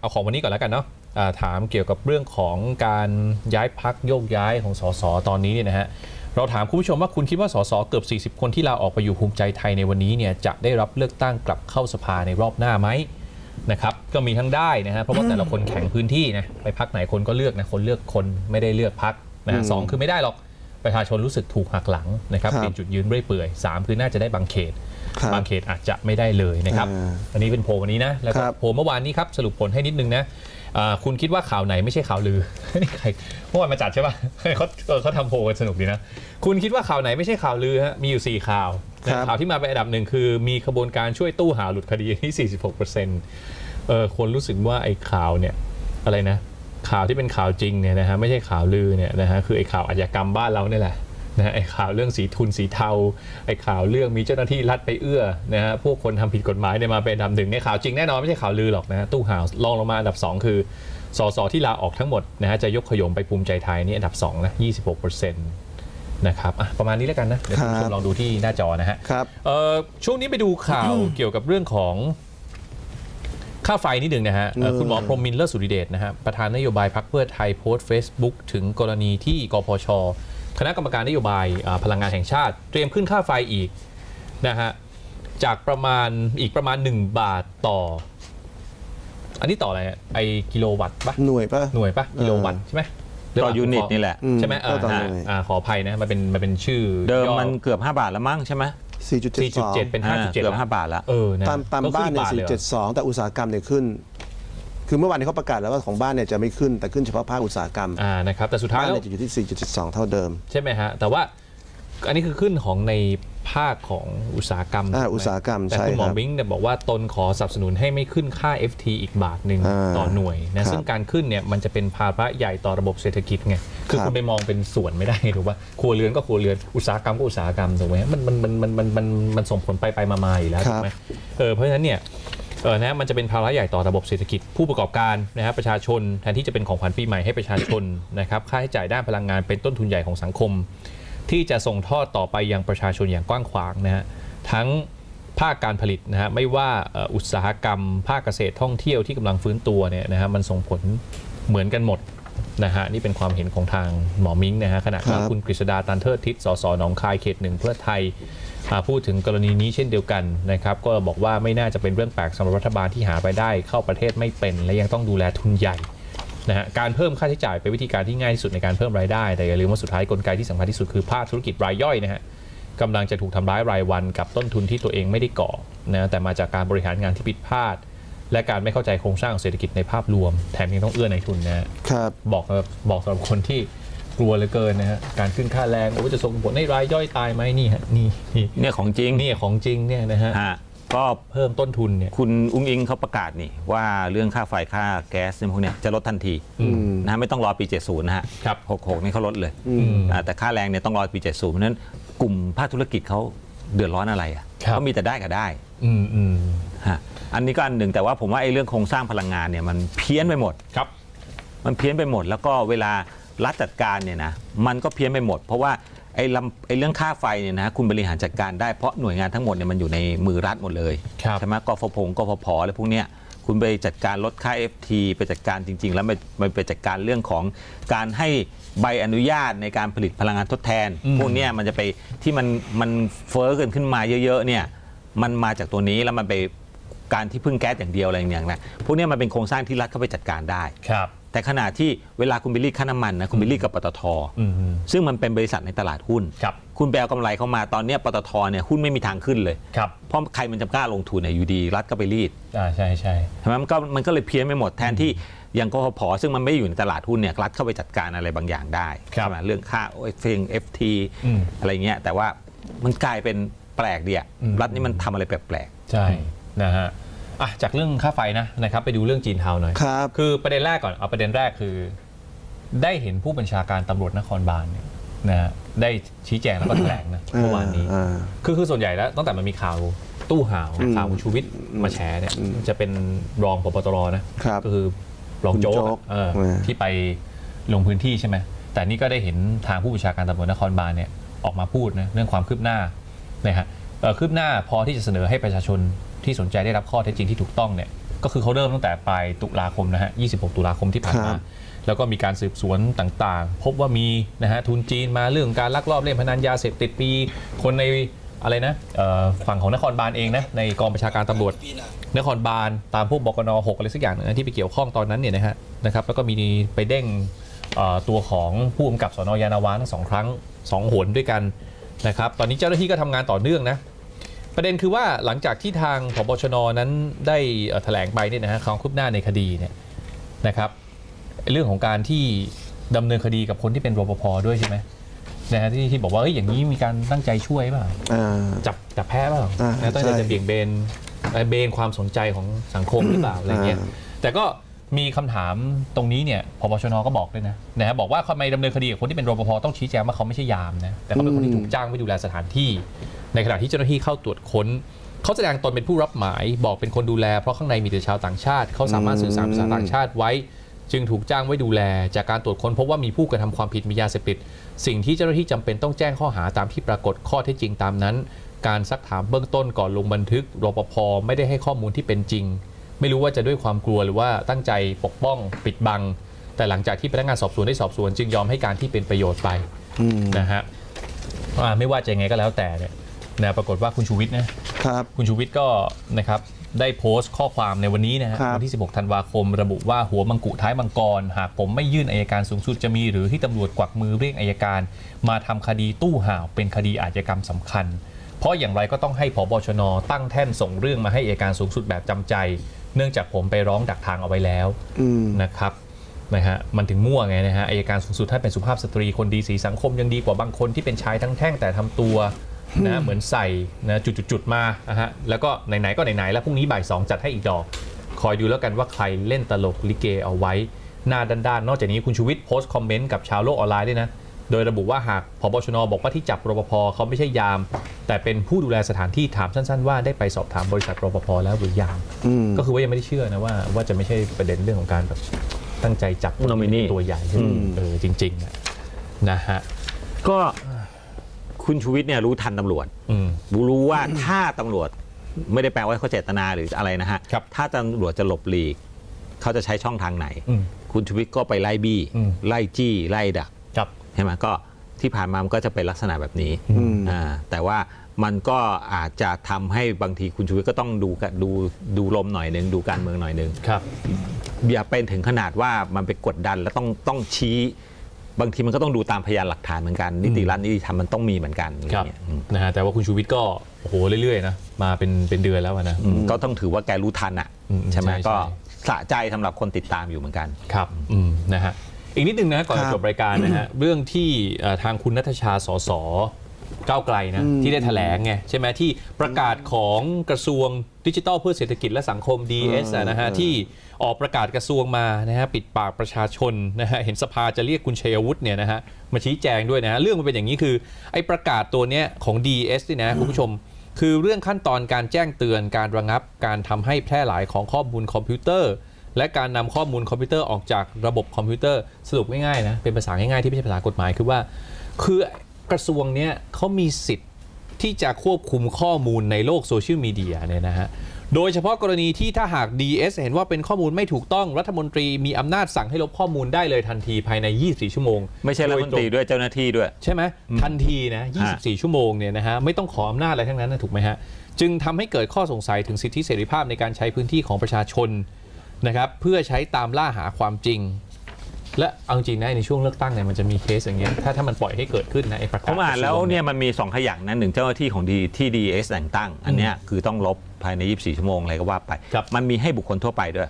เอาของวันนี้ก่อนแล้วกันเนาะอ่าถามเกี่ยวกับเรื่องของการย้ายพักโยกย้ายของสสตอนนี้เนี่ยนะฮะเราถามคุณผู้ชมว่าคุณคิดว่าสสเกือบ 40 คนที่ลาออกไปอยู่ภูมิใจไทยในวันนี้เนี่ยจะได้รับเลือกตั้งกลับเข้าสภาในรอบหน้าไหมนะครับก็มีทั้งได้นะฮะเพราะว่าแต่ละคนแข่งพื้นที่นะไปพักไหนคนก็เลือกนะคนเลือกคนไม่ได้เลือกพักนะฮะอืมสองคือไม่ได้หรอก ประชาชนรู้สึกถูกหักหลังนะครับครับ เป็นจุดยืนเรื่อยเปื่อยสามคือน่าจะได้บางเขต ครับ บางเขตอาจจะไม่ได้เลยนะครับ อ่าอันนี้เป็นโพลวันนี้นะ แล้วก็ครับ โพลเมื่อวานนี้ครับ สรุปผลให้นิดนึงนะอ่าคุณคิดว่าข่าวไหนไม่ใช่ข่าวลือ นี่ใครเมื่อวานมาจัดใช่ป่ะ เขาเออเขาทำโพลกันสนุกดีนะ คุณคิดว่าข่าวไหนไม่ใช่ข่าวลือฮะ มีอยู่ 4 ข่าวนะครับ ข่าวที่มาเป็นอันดับหนึ่งคือ มีขบวนการช่วยตู้หาวหลุดคดีที่ 46%เออคนรู้สึกว่าไอ้ข่าวเนี่ยอะไรนะ ข่าวที่เป็นข่าวจริงเนี่ยนะฮะไม่ใช่ข่าวลือเนี่ยนะฮะคือไอ้ข่าวอาชญากรรมบ้านเราเนี่ยแหละนะฮะไอ้ข่าวเรื่องสีทุนสีเทาไอ้ข่าวเรื่องมีเจ้าหน้าที่รัฐไปเอื้อนะฮะพวกคนทำผิดกฎหมายเนี่ยมาเป็นอันดับหนึ่งเนี่ยข่าวจริงแน่นอนไม่ใช่ข่าวลือหรอกนะฮะตู้ห่าวลองลงมาอันดับ 2 คือสสที่ลาออกทั้งหมดนะฮะจะยกขยมไปภูมิใจไทยนี่อันดับ2นะ26%นะครับอะประมาณนี้แล้วกันนะเดี๋ยวคุณผู้ชครัมบลองดูที่หน้าจอนะฮะครับเอ่อช่วงนี้ไปดูข่าวเกี่ยวกับเรื่องของ ค่าไฟนิดหนึ่งนะฮะเอ่อเออคุณหมอพรหมมินทร์เลิศสุริเดชนะฮะประธานนโยบายพักเพื่อไทยโพสต์ Facebook ถึงกรณีที่กพช คณะกรรมการนโยบายอ่าพลังงานแห่งชาติ เตรียมขึ้นค่าไฟอีกนะฮะจากประมาณอีกประมาณ 1 บาทต่อ อันนี้ต่ออะไรฮะไอกิโลวัตต์ปะหน่วยป่ะหน่วยปะกิโลวัตต์ใช่ไหมหรืต่อเปล่ายูนิตขอนี่แหละอืใช่ไหมเอก็อต่ออ่าหน่วยอ่าขออภัยนะมันเป็นมันเป็นชื่อ เดิมย่อมันเกือบ 5 บาทแล้วมั้งใช่ไหม 4.72 4.7 เป็นอ่า5.7เกือบแล้ว5บาทแล้วเออนะตามตามก็บ้านเนี่ยขึ้ลหรอ4.72 แต่อุตสาหกรรมเนี่ยขึ้น คือเมื่อวานนี้เขาประกาศแล้วว่าของบ้านเนี่ยจะไม่ขึ้น แต่ขึ้นเฉพาะภาคอุตสาหกรรมอ่านะครับแต่สุดท้ายบ้านแล้ว เนี่ยจะอยู่ที่ 4.72 เท่าเดิม ใช่ไหมฮะ แต่ว่าอันนี้คือขึ้นของใน ภาคของอุตสาหกรรมอ่าถูไหอุตสาหกรรมแต่ใช่คุณหมอครับวิ้งเนี่ยบอกว่าตนขอสนับสนุนให้ไม่ขึ้นค่า FT อีกบาทหนึ่งอ่าต่อหน่วยครันะบซึ่งการขึ้นเนี่ยมันจะเป็นภาระใหญ่ต่อระบบเศรษฐกิจไงคือครับ คุณไปมองเป็นส่วนไม่ได้ ถูกป่ะครัวเรือนก็ครัวเรือนอุตสาหกรรมก็อุตสาหกรรมถูกไหมมันมันมันมันมันมันมันส่งผลไปไปมามาอยู่แล้วถูกไหมเออเพราะฉะนั้นเนี่ยเออนะมันจะเป็นภาระใหญ่ต่อระบบเศรษฐกิจ ผู้ประกอบการนะครับประชาชนแทนที่จะเป็นของขวัญปีใหม่ให้ประชาชนนะครับค่าใช้จ่ายด้านพลังงานเป็นต้นทุนใหญ่ของสังคม ที่จะส่งทอดต่อไปยังประชาชนอย่างกว้างขวางนะฮะทั้งภาคการผลิตนะฮะไม่ว่าเอ่ออุตสาหกรรม ภาคเกษตรท่องเที่ยวที่กำลังฟื้นตัวเนี่ยนะฮะมันส่งผลเหมือนกันหมดนะฮะนี่เป็นความเห็นของทางหมอมิ้งนะฮะขณะที่ครับคุณกฤษดาตันเทิดทิศสสหนองคายเขตหนึ่งเพื่อไทยอ่าพูดถึงกรณีนี้เช่นเดียวกันนะครับ ก็บอกว่าไม่น่าจะเป็นเรื่องแปลกสำหรับรัฐบาลที่หารายได้เข้าประเทศไม่เป็น และยังต้องดูแลทุนใหญ่ นะฮะการเพิ่มค่าใช้จ่ายเป็นวิธีการที่ง่ายที่สุดในการเพิ่มรายได้ แต่อย่าลืมว่าสุดท้ายกลไกที่สำคัญที่สุดคือภาคธุรกิจรายย่อยนะฮะกำลังจะถูกทำร้ายรายวันกับต้นทุนที่ตัวเองไม่ได้ก่อนะแต่มาจากการบริหารงานที่ผิดพลาด และการไม่เข้าใจโครงสร้างของเศรษฐกิจในภาพรวม แถมยังต้องเอื้อในทุนนะฮะครับบอกสำหรับบอกสำหรับคนที่กลัวเหลือเกินนะฮะการขึ้นค่าแรงโอ้จะส่งผลให้รายย่อยตายไหมนี่ฮะนี่นี่เนี่ยของจริงนี่ของจริงเนี่ยนะฮะฮะ ก็เพิ่มต้นทุนเนี่ย คุณอุ้งอิงเขาประกาศนี่ ว่าเรื่องค่าไฟค่าแก๊สเนี่ยพวกเนี้ยจะลดทันทีอืมนะฮะไม่ต้องรอปี 70 นะฮะครับ 66 นี่เขาลดเลยอืมอ่าแต่ค่าแรงเนี่ยต้องรอปี 70 เพราะฉะนั้นกลุ่มภาคธุรกิจเขาเดือดร้อนอะไรอะครับ เขามีแต่ได้กับได้อืมอืมฮะอันนี้ก็อันหนึ่งแต่ว่าผมว่าไอ้เรื่องโครงสร้างพลังงานเนี่ยมันเพี้ยนไปหมด ครับ มันเพี้ยนไปหมด แล้วก็เวลารัฐจัดการเนี่ยนะมันก็เพี้ยนไปหมด เพราะว่า ไอ้ลำไอ้เรื่องค่าไฟเนี่ยนะคุณบริหารจัดการได้เพราะหน่วยงานทั้งหมดเนี่ยมันอยู่ในมือรัฐหมดเลยครับ ใช่ไหมกฟผงกฟผอะไรพวกเนี้ยคุณไปจัดการลดค่า FT ไปจัดการจริง ๆ แล้วไปไปไปจัดการเรื่องของการให้ใบอนุญาตในการผลิตพลังงานทดแทนอืมพวกเนี้ยมันจะไปที่มันมันเฟ้อเกินขึ้นมาเยอะๆเนี่ยมันมาจากตัวนี้แล้วมันไปการที่พึ่งแก๊สอย่างเดียวอะไรอย่างเงี้ยนะพวกเนี้ยมันเป็นโครงสร้างที่รัฐเข้าไปจัดการได้ ครับ แต่ขณะที่เวลาคุณไปรีดค่าน้ำมันนะคุณไปรีดกับปตทอืมอืม ซึ่งมันเป็นบริษัทในตลาดหุ้น ครับ คุณไปเอากำไรเข้ามาตอนเนี้ยปตทเนี่ยหุ้นไม่มีทางขึ้นเลย ครับเพราะใครมันจะกล้าลงทุนเนี่ยอยู่ดีรัฐก็ไปรีดอ่าใช่ใช่ใช่ไหมมันก็มันก็เลยเพี้ยนไปหมดแทนที่อย่างกพพซึ่งมันไม่ได้อยู่ในตลาดหุ้นเนี่ยรัฐเข้าไปจัดการอะไรบางอย่างได้ครับใช่ไหมเรื่องค่าโอ้ยเฟง FT อืม อะไรเงี้ยแต่ว่ามันกลายเป็นแปลกเดียอืมรัฐนี่มันทำอะไรแปลกใช่นะฮะ อะจากเรื่องค่าไฟนะนะครับไปดูเรื่องจีนเทาหน่อย ครับ คือประเด็นแรกก่อนเอาประเด็นแรกคือ ได้เห็นผู้บัญชาการตำรวจนครบาลเนี่ยนะฮะได้ชี้แจงแล้วก็แถลงนะเมื่อวานนี้ อ่า คือคือส่วนใหญ่แล้วตั้งแต่มันมีข่าวตู้ห่าวอืมข่าวคุณชูวิทย์มาแฉเนี่ยอืมจะเป็นรองพบตรนะครับก็คือรองโจ๊กคุณโจ๊กเออเออ ที่ไปลงพื้นที่ใช่ไหมแต่นี่ก็ได้เห็นทางผู้บัญชาการตำรวจนครบาลเนี่ยออกมาพูดนะเรื่องความคืบหน้านะฮะเอ่อคืบหน้าพอที่จะเสนอให้ประชาชน ที่สนใจได้รับข้อเท็จจริงที่ถูกต้องเนี่ยก็คือเขาเริ่มตั้งแต่ปลายตุลาคมนะฮะ 26 ตุลาคมที่ผ่านครัมาบแล้วก็มีการสืบสวนต่างๆ พบว่ามีนะฮะทุนจีนมาเรื่องการลักลอบเล่นพนันยาเสพติดปีคนในอะไรนะเอ่อฝั่งของนครบาลเองนะในกองประชาการตำรวจ นครบาลตามพวกบกน6อะไรสักอย่างหนึงนะที่ไปเกี่ยวข้องตอนนั้นเนี่ยนะฮะนะครับแล้วก็มีไปเด้งเอ่อตัวของผู้กำกับสนยานาวาทั้งสองครั้งสองหนด้วยกันนะครับตอนนี้เจ้าหน้าที่ก็ทำงานต่อเนื่องนะ ประเด็นคือว่าหลังจากที่ทางพบชนนั้นได้เอ่อแถลงไปเนี่ยนะฮะความคืบหน้าในคดีเนี่ยนะครับเรื่องของการที่ดำเนินคดีกับคนที่เป็นรปภด้วยใช่ไหมนะฮะที่ที่บอกว่าเอ้ยอย่างนี้มีการตั้งใจช่วยเปล่าอ่า จับจับแพ้เปล่าอ่านะตั้งใจใช่ จะเบี่ยงเบนเอ่อเบนความสนใจของสังคมหรือเปล่าอะไรเงี้ยอ่าแต่ก็ มีคำถามตรงนี้เนี่ยพบชนก็บอกด้วยนะนะฮะบอกว่าทำไมดำเนินคดีกับคนที่เป็นรปภต้องชี้แจงว่าเขาไม่ใช่ยามนะแต่เขาเป็นคนที่ถูกจ้างไว้ดูแลสถานที่ ในขณะที่เจ้าหน้าที่เข้าตรวจค้น เขาแสดงตนเป็นผู้รับหมาย บอกเป็นคนดูแล เพราะข้างในมีแต่ชาวต่างชาติ เขาสามารถสื่อสารภาษาต่างชาติไว้ จึงถูกจ้างไว้ดูแล จากการตรวจค้นพบว่ามีผู้กระทำความผิดมียาเสพติดสิ่งที่เจ้าหน้าที่จำเป็นต้องแจ้งข้อหาตามที่ปรากฏข้อเท็จจริงตามนั้น การซักถามเบื้องต้นก่อนลงบันทึกรปภไม่ได้ให้ข้อมูลที่เป็นจริง ไม่รู้ว่าจะด้วยความกลัวหรือว่าตั้งใจปกป้องปิดบัง แต่หลังจากที่พนักงานสอบสวนได้สอบสวนจึงยอมให้การที่เป็นประโยชน์ไปอืมนะฮะอ่าไม่ว่าจะยังไงก็แล้วแต่เนี่ยนะปรากฏว่าคุณชูวิทย์นะครับคุณชูวิทย์ก็นะครับได้โพสต์ข้อความในวันนี้นะฮะครับวันที่ 16 ธันวาคม ระบุว่าหัวมังกุท้ายมังกร หากผมไม่ยื่นอายการสูงสุดจะมี หรือที่ตำรวจกวักมือเรียกอายการ มาทำคดีตู้ห่าวเป็นคดีอาชญากรรมสำคัญ เพราะอย่างไรก็ต้องให้ผบชน ตั้งแท่นส่งเรื่องมาให้อายการสูงสุดแบบจำใจ เนื่องจากผมไปร้องดักทางเอาไว้แล้วอืมนะครับนะฮะมันถึงมั่วไงนะฮะอายการสูงสุดถ้าเป็นสุภาพสตรีคนดีสีสังคมยังดีกว่าบางคนที่เป็นชายทั้งแท่งแต่ทำตัวนะเหมือนใส่นะจุดๆๆมานะฮะแล้วก็ไหนๆก็ไหนๆแล้วพรุ่งนี้บ่ายสองจัดให้อีกดอก คอยดูแล้วกันว่าใครเล่นตลกลิเกเอาไว้ หน้าด้านๆนอกจากนี้คุณชูวิทย์โพสต์คอมเมนต์กับชาวโลกออนไลน์ด้วยนะ โดยระบุว่าหากพบชนบอกว่าที่จับรปภเขาไม่ใช่ยาม แต่เป็นผู้ดูแลสถานที่ถามสั้น ๆ ว่าได้ไปสอบถามบริษัทรปภแล้วหรือยังอืมก็คือว่ายังไม่ได้เชื่อนะว่าว่าจะไม่ใช่ประเด็นเรื่องของการแบบตั้งใจจับ Nominee ตัวใหญ่อืมเออจริงๆนะนะฮะก็คุณชูวิทย์เนี่ยรู้ทันตำรวจอืมรู้ว่าถ้าตำรวจไม่ได้แปลว่าเขาเจตนาหรืออะไรนะฮะครับถ้าตำรวจจะหลบหลีก เขาจะใช้ช่องทางไหนอืมคุณชูวิทย์ก็ไปไล่บี้อืมไล่จี้ ไล่ดักครับใช่ไหมก็ที่ผ่านมามันก็จะเป็นลักษณะแบบนี้อืมอ่าแต่ว่ามันก็อาจจะทำให้บางทีคุณชูวิทย์ก็ต้องดูกะดูดูลมหน่อยหนึ่งดูการเมืองหน่อยหนึ่งครับ อย่าเป็นถึงขนาดว่ามันไปกดดันแล้วต้องต้องชี้ บางทีมันก็ต้องดูตามพยานหลักฐานเหมือนกันนิติรัฐนิติธรรมมันต้องมีเหมือนกันอะไรครับเงี้ยอืมนะฮะแต่ว่าคุณชูวิทย์ก็โอ้โหเรื่อยๆนะมาเป็นเป็นเดือนแล้วอะนะอืมก็ต้องถือว่าแกรู้ทันอะอืมใช่ไหมใช่ก็ใช่สะใจสำหรับคนติดตามอยู่เหมือนกันครับอืมนะฮะ อีกนิดนึงนะก่อนครัจะบจบรายการนะฮะเรื่องที่เอ่อทางคุณนัทชาสสก้าวไกลนะอืมที่ได้แถลงไงใช่ไหมที่ประกาศของกระทรวงดิจิทัลเพื่อเศรษฐกิจและสังคม DS อะนะฮะเออที่ออกประกาศกระทรวงมานะฮะปิดปากประชาชนนะฮะเห็นสภาจะเรียกคุณชัยวุฒิเนี่ยนะฮะมาชี้แจงด้วยนะฮะเรื่องมันเป็นอย่างนี้คือไอ้ประกาศตัวเนี้ยของ DS นี่นะคุณผู้ชม คือเรื่องขั้นตอนการแจ้งเตือนการระงับการทำให้แพร่หลายของข้อมูลคอมพิวเตอร์ และการนำข้อมูลคอมพิวเตอร์ออกจากระบบคอมพิวเตอร์สรุปง่ายๆนะเป็นภาษาง่ายๆที่ไม่ใช่ภาษากฎหมายคือว่า คือกระทรวงเนี้ยเขามีสิทธิ์ที่จะควบคุมข้อมูลในโลกโซเชียลมีเดียเนี่ยนะฮะโดยเฉพาะกรณีที่ถ้าหาก DS เห็นว่าเป็นข้อมูลไม่ถูกต้องรัฐมนตรีมีอำนาจสั่งให้ลบข้อมูลได้เลยทันทีภายใน 24 ชั่วโมง ไม่ใช่รัฐมนตรีโดยงด้วยเจ้าหน้าที่ด้วย ใช่ไหมทันทีนะ 24 ชั่วโมงเนี่ยนะฮะไม่ต้องขออำนาจอะไรทั้งนั้นนะถูกไหมฮะ จึงทำให้เกิดข้อสงสัยถึงสิทธิเสรีภาพในการใช้พื้นที่ของประชาชน นะครับเพื่อใช้ตามล่าหาความจริง และเอาจริงนะในช่วงเลือกตั้งเนี่ยมันจะมีเคสอย่างเงี้ยถ้าถ้ามันปล่อยให้เกิดขึ้นนะไอ้ประกาศผมอ่านแล้วกระทรวงเนี่ยมันมีสองขยักนะหนึ่งเจ้าหน้าที่ของดีที่ดีเอสแต่งตั้ง อันเนี้ยคือต้องลบภายใน 24 ชั่วโมงอะไรก็ว่าไปครับมันมีให้บุคคลทั่วไปด้วย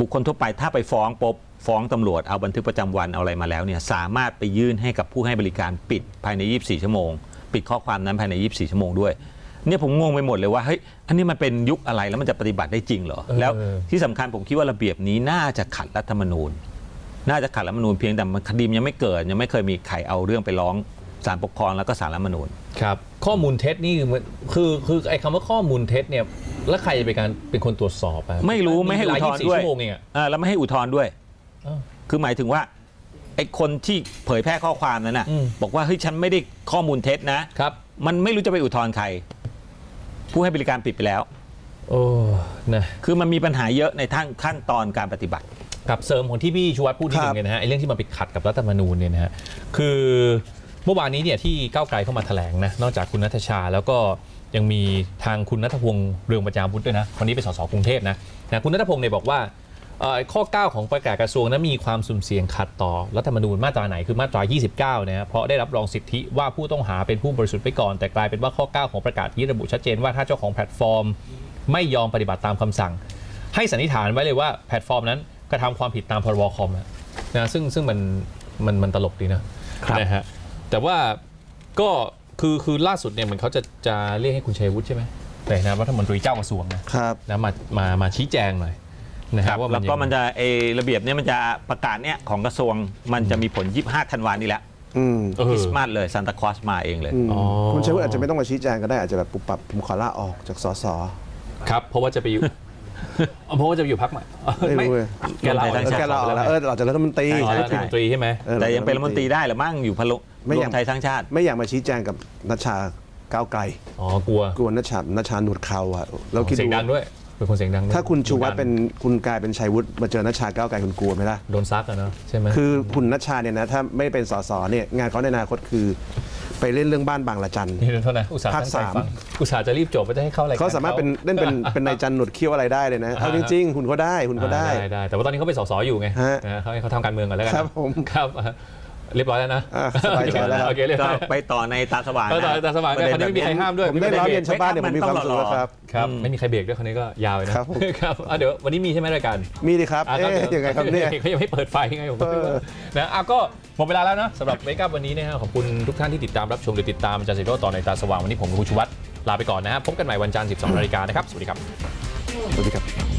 บุคคลทั่วไปถ้าไปฟ้องปุ๊บฟ้องตำรวจเอาบันทึกประจำวันเอาอะไรมาแล้วเนี่ยสามารถไปยื่นให้กับผู้ให้บริการปิดภายใน 24 ชั่วโมง ปิดข้อความนั้นภายใน 24 ชั่วโมงด้วย เนี่ยผมงงไปหมดเลยว่าเฮ้ยอันนี้มันเป็นยุคอะไรแล้วมันจะปฏิบัติได้จริงเหรอเออแล้วที่สำคัญผมคิดว่าระเบียบนี้น่าจะขัดรัฐธรรมนูญ น่าจะขัดรัฐธรรมนูญเพียงแต่มันคดีมันยังไม่เกิด ยังไม่เคยมีใครเอาเรื่องไปร้องศาลปกครองแล้วก็ศาลรัฐธรรมนูญครับข้อมูลเท็จนี่คือมันคือคือไอ้คำว่าข้อมูลเท็จเนี่ยแล้วใครจะเป็นการเป็นคนตรวจสอบอะไม่รู้ไม่ให้อุทธรณ์24ด้วยชั่วโมงเองอะเออแล้วไม่ให้อุทธรณ์ด้วยเอ้าคือหมายถึงว่าไอ้คนที่เผยแพร่ข้อความนั้นน่ะอืมบอกว่าเฮ้ยฉันไม่ได้ข้อมูลเท็จนะครับ มันไม่รู้จะไปอุทธรณ์ใคร ผู้ให้บริการปิดไปแล้วเโอ้นะคือมันมีปัญหาเยอะในทั้งขั้นตอนการปฏิบัติ กับเสริมของที่พี่ชูวัฒน์พูดนิดนึครังบเนี่ยนะฮะไอ้เรื่องที่มันไปขัดกับรัฐธรรมนูญเนี่ยนะฮะคือเมื่อวานนี้เนี่ยที่ก้าวไกลเข้ามาแถลงนะนอกจากคุณนัทชาแล้วก็ยังมีทางคุณนัทพงศ์เรืองประจามุตด้วยนะคนนี้เป็นสสกรุงเทพนะนะคุณนัทพงศ์เนี่ยบอกว่าเอ่อ ข้อ 9 ของประกาศกระทรวงนั้นมีความสุ่มเสี่ยงขัดต่อรัฐธรรมนูญมาตราไหนคือมาตรา 29นะฮะเพราะได้รับรองสิทธิว่าผู้ต้องหาเป็นผู้บริสุทธิ์ไปก่อน แต่กลายเป็นว่าข้อ 9 ของประกาศนี้ระบุชัดเจนว่าถ้าเจ้าของแพลตฟอร์ม ไม่ยอมปฏิบัติตามคำสั่ง ให้สันนิษฐานไว้เลยว่าแพลตฟอร์มนั้นกระทำความผิดตามพรบคอมนะนะซึ่งซึ่งมันมันมันตลกดีนะครับนะฮะแต่ว่าก็คือคือล่าสุดเนี่ยเหมือนเขาจะจะเรียกให้คุณชัยวุฒิใช่ไหมในฐานะรัฐมนตรีเจ้ากระทรวงนะครับนะมามามาชี้แจงหน่อย นะฮะว่าแล้วก็ยังไงมันจะเออระเบียบเนี้มันจะประกาศเนี้ยของกระทรวงมันจะมีผล 25ธันวานี่แหละอืมเอคอริสต์มาสเลยซานตาคลอสมาเองเลยอืมอ๋อ คุณชัยวุฒิอาจจะไม่ต้องมาชี้แจงก็ได้อาจจะแบบปุบปับผมขอลาออกจากสส ครับ เพราะว่าจะไปอยู่ เพราะว่าจะไปอยู่พักใหม่ไม่รู้เลย แกลาออกรวมไทยสร้างชาติแกลาออกแล้วเออเราจะรัฐมนตรี อ๋อแล้วใช่รัฐมนตรีใช่ไหมออแต่ยังเป็นรัฐมนตรีได้เหรือมั่งอยู่พลุไม่รอวยาก มไทยสร้างชาติ ไม่อยากมาชี้แจงกับนัชชาก้าวไกลอ๋อกลัว กลัวนัชชานัชชาหนวดเขาอะแล้วคิดเสียดูงดังด้วย เป็นคนเสียงดังด้วยถ้าคุณชูวัฒน์เป็นคุณกลายเป็นชัยวุฒิมาเจอนัชชาก้าวไกลคุณกลัวไหมล่ะโดนซักอะเนาะใช่ไหมคือคุณนัชชาเนี่ยนะถ้าไม่เป็นสสเนี่ยงานเขาในอนาคตคือ ไปเล่นเรื่องบ้านบางละจันนี่เท่านั้นอุตส่าห์ภาคตั้งใจสามฟังอุตส่าห์จะรีบจบไม่ได้ให้เข้ารายการเขาสามารถเป็นเล่นเป็นเป็นนายจันหนวดเขี้ยวอะไรได้เลยนะเอาจริงๆคุณเขาได้คุณเขาได้อ่าได้แต่ว่าตอนนี้เขาเป็นสสอยู่ไงฮะนะเขาให้เขาทำการเมืองก่อนแล้วกันนะครับผมครับอะ เรียบร้อยแล้วนะอะสบายใจแล้วครับโอเคเรียบก็ร้อยไปต่อในตาสว่างไปต่อในตาสว่างประเด็คราวนี้ไม่มีใครห้ามด้วยผมได้ร้องเรียนชาวบ้านเนี่ยผมมีความสุขแล้วครับ ครับ ไม่มีใครเบรกด้วยคนนี้ก็ยาวเลยนะครับผม ครับอะเดี๋ยววันนี้มีใช่ไหมรายการ มีดิครับ อะเอ๊ะดี๋วยังไงครับเนี่ย เขายังไม่เปิดไฟยังไงผมก็ไม่รู้เออ นะอะก็หมดเวลาแล้วนะสำหรับเมกับวันนี้นะฮะขอบคุณทุกท่านที่ติดตามรับชมหรือติดตามอาจารย์สิโรจน์ต่อในตาสว่างวันนี้ผมกับคุณชูวัฒน์ลาไปก่อนนะฮะพบกันใหม่วันจันทร์ 12นาฬิกานะครับ สวัสดีครับ สวัสดีครับ